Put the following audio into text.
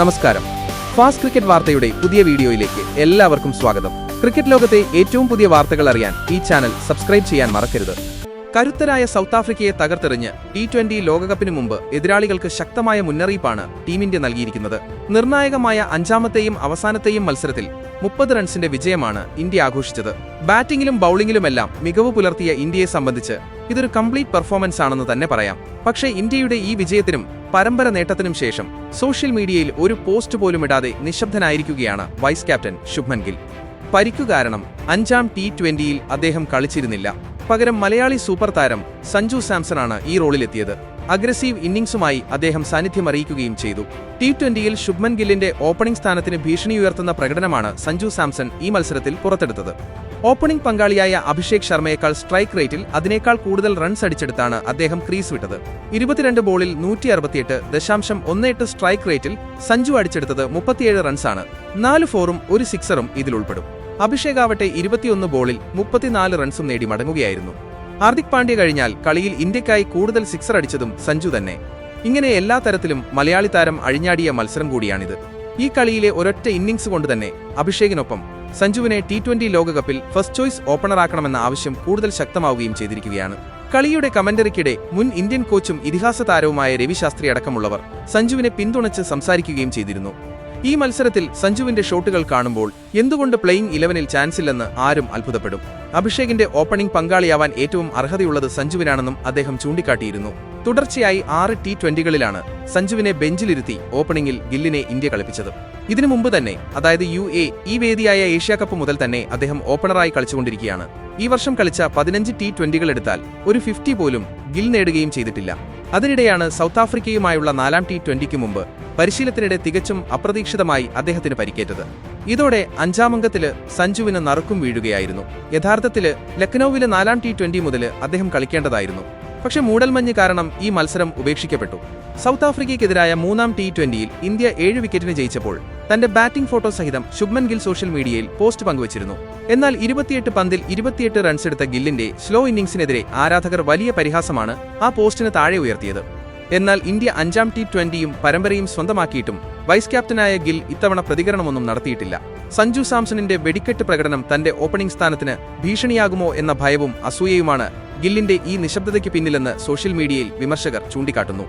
നമസ്കാരം. Fast cricket വാർത്തയുടെ പുതിയ വീഡിയോയിലേക്ക് എല്ലാവർക്കും സ്വാഗതം. ക്രിക്കറ്റ് ലോകത്തെ ഏറ്റവും പുതിയ വാർത്തകൾ അറിയാൻ ഈ ചാനൽ സബ്സ്ക്രൈബ് ചെയ്യാൻ മറക്കരുത്. കരുത്തരായ സൗത്ത് ആഫ്രിക്കയെ തകർത്തെറിഞ്ഞ് ടി ട്വന്റി ലോകകപ്പിന് മുമ്പ് എതിരാളികൾക്ക് ശക്തമായ മുന്നറിയിപ്പാണ് ടീം ഇന്ത്യ നൽകിയിരിക്കുന്നത്. നിർണായകമായ അഞ്ചാമത്തെയും അവസാനത്തെയും മത്സരത്തിൽ മുപ്പത് റൺസിന്റെ വിജയമാണ് ഇന്ത്യ ആഘോഷിച്ചത്. ബാറ്റിംഗിലും ബൌളിംഗിലുമെല്ലാം മികവ് പുലർത്തിയ ഇന്ത്യയെ സംബന്ധിച്ച് ഇതൊരു കംപ്ലീറ്റ് പെർഫോമൻസ് ആണെന്ന് തന്നെ പറയാം. പക്ഷേ ഇന്ത്യയുടെ ഈ വിജയത്തിനും പരമ്പര നേട്ടത്തിനും ശേഷം സോഷ്യൽ മീഡിയയിൽ ഒരു പോസ്റ്റ് പോലും ഇടാതെ നിശബ്ദനായിരിക്കുകയാണ് വൈസ് ക്യാപ്റ്റൻ ശുഭ്മൻ ഗിൽ. പരിക്കു കാരണം അഞ്ചാം ടി ട്വന്റിയിൽ അദ്ദേഹം കളിച്ചിരുന്നില്ല. പകരം മലയാളി സൂപ്പർ താരം സഞ്ജു സാംസണാണ് ഈ റോളിലെത്തിയത്. അഗ്രസീവ് ഇന്നിംഗ്സുമായി അദ്ദേഹം സാന്നിധ്യം അറിയിക്കുകയും ചെയ്തു. ടി ട്വന്റിയിൽ ശുഭ്മൻ ഗില്ലിന്റെ ഓപ്പണിംഗ് സ്ഥാനത്തിന് ഭീഷണി ഉയർത്തുന്ന പ്രകടനമാണ് സഞ്ജു സാംസൺ ഈ മത്സരത്തിൽ പുറത്തെടുത്തത്. ഓപ്പണിംഗ് പങ്കാളിയായ അഭിഷേക് ശർമ്മയേക്കാൾ സ്ട്രൈക്ക് റേറ്റിൽ അതിനേക്കാൾ കൂടുതൽ റൺസ് അടിച്ചെടുത്താണ് അദ്ദേഹം ക്രീസ് വിട്ടത്. ഇരുപത്തിരണ്ട് ബോളിൽ നൂറ്റി അറുപത്തിയെട്ട് ദശാംശം ഒന്ന് എട്ട് സ്ട്രൈക്ക് റേറ്റിൽ സഞ്ജു അടിച്ചെടുത്തത് മുപ്പത്തിയേഴ് റൺസാണ്. നാല് ഫോറും ഒരു സിക്സറും ഇതിൽ ഉൾപ്പെടും അഭിഷേക് ആവട്ടെ ഇരുപത്തിയൊന്ന് ബോളിൽ മുപ്പത്തിനാല് റൺസും നേടി മടങ്ങുകയായിരുന്നു. ഹാർദിക് പാണ്ഡ്യ കഴിഞ്ഞാൽ കളിയിൽ ഇന്ത്യക്കായി കൂടുതൽ സിക്സർ അടിച്ചതും സഞ്ജു തന്നെ. ഇങ്ങനെ എല്ലാ തരത്തിലും മലയാളി താരം അഴിഞ്ഞാടിയ മത്സരം കൂടിയാണിത്. ഈ കളിയിലെ ഒരൊറ്റ ഇന്നിംഗ്സ് കൊണ്ട് തന്നെ അഭിഷേകിനൊപ്പം സഞ്ജുവിനെ ടി ട്വന്റി ലോകകപ്പിൽ ഫസ്റ്റ് ചോയ്സ് ഓപ്പണറാക്കണമെന്ന ആവശ്യം കൂടുതൽ ശക്തമാവുകയും ചെയ്തിരിക്കുകയാണ്. കളിയുടെ കമന്ററിക്കിടെ മുൻ ഇന്ത്യൻ കോച്ചും ഇതിഹാസ താരവുമായ രവിശാസ്ത്രി അടക്കമുള്ളവർ സഞ്ജുവിനെ പിന്തുണച്ച് സംസാരിക്കുകയും ചെയ്തിരുന്നു. ഈ മത്സരത്തിൽ സഞ്ജുവിന്റെ ഷോട്ടുകൾ കാണുമ്പോൾ എന്തുകൊണ്ട് പ്ലെയിങ് ഇലവനിൽ ചാൻസ് ഇല്ലെന്ന് ആരും അത്ഭുതപ്പെടും? അഭിഷേകിന്റെ ഓപ്പണിംഗ് പങ്കാളിയാവാൻ ഏറ്റവും അർഹതയുള്ളത് സഞ്ജുവിനാണെന്നും അദ്ദേഹം ചൂണ്ടിക്കാട്ടിയിരുന്നു. തുടർച്ചയായി ആറ് ടി ട്വന്റികളിലാണ് സഞ്ജുവിനെ ബെഞ്ചിലിരുത്തി ഓപ്പണിംഗിൽ ഗില്ലിനെ ഇന്ത്യ കളിപ്പിച്ചത്. ഇതിനു മുമ്പ് തന്നെ അതായത് യു എ ഈ വേദിയായ ഏഷ്യാ കപ്പ് മുതൽ തന്നെ അദ്ദേഹം ഓപ്പണറായി കളിച്ചുകൊണ്ടിരിക്കുകയാണ്. ഈ വർഷം കളിച്ച പതിനഞ്ച് ടി ട്വന്റികൾ എടുത്താൽ ഒരു ഫിഫ്റ്റി പോലും ഗിൽ നേടുകയും ചെയ്തിട്ടില്ല. അതിനിടെയാണ് സൗത്ത് ആഫ്രിക്കയുമായുള്ള നാലാം ടി ട്വന്റിക്ക് മുമ്പ് പരിശീലനത്തിനിടെ തികച്ചും അപ്രതീക്ഷിതമായി അദ്ദേഹത്തിന് പരിക്കേറ്റത്. ഇതോടെ അഞ്ചാമംഗത്തിൽ സഞ്ജുവിന് നറുക്കും വീഴുകയായിരുന്നു. യഥാർത്ഥത്തിൽ ലക്നൌവിലെ നാലാം ടി ട്വന്റി മുതൽ അദ്ദേഹം കളിക്കേണ്ടതായിരുന്നു. പക്ഷെ മൂടൽമഞ്ഞ് കാരണം ഈ മത്സരം ഉപേക്ഷിക്കപ്പെട്ടു. സൗത്ത് ആഫ്രിക്കയ്ക്കെതിരായ മൂന്നാം ടി ട്വന്റിയിൽ ഇന്ത്യ ഏഴ് വിക്കറ്റിന് ജയിച്ചപ്പോൾ തന്റെ ബാറ്റിംഗ് ഫോട്ടോ സഹിതം ശുഭ്മൻ ഗിൽ സോഷ്യൽ മീഡിയയിൽ പോസ്റ്റ് പങ്കുവച്ചിരുന്നു. എന്നാൽ ഇരുപത്തിയെട്ട് പന്തിൽ ഇരുപത്തിയെട്ട് റൺസ് എടുത്ത ഗില്ലിന്റെ സ്ലോ ഇന്നിംഗ്സിനെതിരെ ആരാധകർ വലിയ പരിഹാസമാണ് ആ പോസ്റ്റിന് താഴെ ഉയർത്തിയത്. എന്നാൽ ഇന്ത്യ അഞ്ചാം ടി ട്വന്റിയും പരമ്പരയും സ്വന്തമാക്കിയിട്ടും വൈസ് ക്യാപ്റ്റനായ ഗിൽ ഇത്തവണ പ്രതികരണമൊന്നും നടത്തിയിട്ടില്ല. സഞ്ജു സാംസണിന്റെ വെടിക്കെട്ട് പ്രകടനം തന്റെ ഓപ്പണിംഗ് സ്ഥാനത്തിന് ഭീഷണിയാകുമോ എന്ന ഭയവും അസൂയയുമാണ് ഗില്ലിന്റെ ഈ നിശബ്ദതയ്ക്ക് പിന്നിലെന്ന് സോഷ്യൽ മീഡിയയിൽ വിമർശകർ ചൂണ്ടിക്കാട്ടുന്നു.